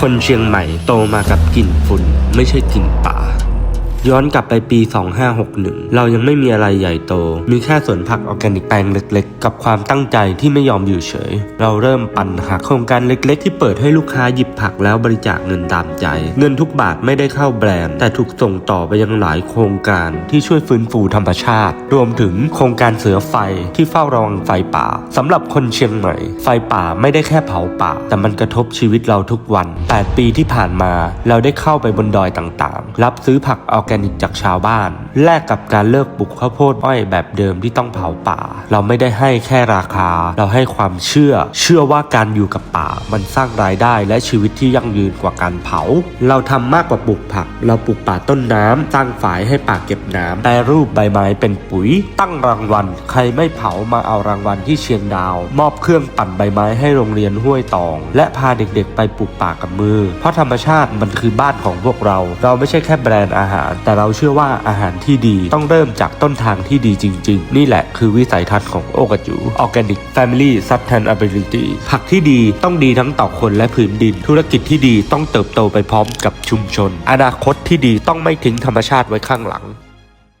คนเชียงใหม่โตมากับกลิ่นฝุ่นไม่ใช่กลิ่นป ย้อนกลับไปปี 2561 เรายังไม่มีอะไรใหญ่โต มีแค่สวนผักออร์แกนิกแปลงเล็กๆ กับความตั้งใจที่ไม่ยอมอยู่เฉย เราเริ่มปั่นหาโครงการเล็กๆ ที่เปิดให้ลูกค้าหยิบผักแล้วบริจาคเงินตามใจ เงินทุกบาทไม่ได้เข้าแบรนด์ แต่ถูกส่งต่อไปยังหลายโครงการที่ช่วยฟื้นฟูธรรมชาติ รวมถึงโครงการเสือไฟที่เฝ้าระวังไฟป่าสำหรับคนเชียงใหม่ ไฟป่าไม่ได้แค่เผาป่า แต่มันกระทบชีวิตเราทุกวัน 8 ปีที่ผ่านมา เราได้เข้าไปบนดอยต่างๆ รับซื้อผักออร์แกนิกจากชาวบ้าน แลกกับการเลิกปลูกข้าวโพดอ้อยแบบเดิมที่ต้องเผาป่า เราไม่ได้ให้แค่ราคา เราให้ความเชื่อ เชื่อว่าการอยู่กับป่า มันสร้างรายได้และชีวิตที่ยั่งยืนกว่าการเผา เราทำมากกว่าปลูกผัก เราปลูกป่าต้นน้ำสร้างฝายให้ป่าเก็บน้ำแปรรูปใบไม้เป็นปุ๋ย ตั้งรางวัล ใครไม่เผามาเอารางวัลที่เชียงดาว มอบเครื่องปั่นใบไม้ให้โรงเรียนห้วยตอง และพาเด็กๆ ไปปลูกป่ากับมือ เพราะธรรมชาติมันคือบ้านของพวกเรา เราไม่ใช่แค่แบรนด์อาหาร แต่เราเชื่อว่าอาหารทีดี ต้องเริ่มจากต้นทางที่ดีจริง ๆ นี่แหละคือวิสัยทัศน์ของโอกาจูออร์แกนิกแฟมิลี่ซับแทนอเบลิตี้ผักที่ดีต้องดีทั้งต่อคนและพื้นดิน ธุรกิจที่ดีต้องเติบโตไปพร้อมกับชุมชน อนาคตที่ดีต้องไม่ทิ้งธรรมชาติไว้ข้างหลัง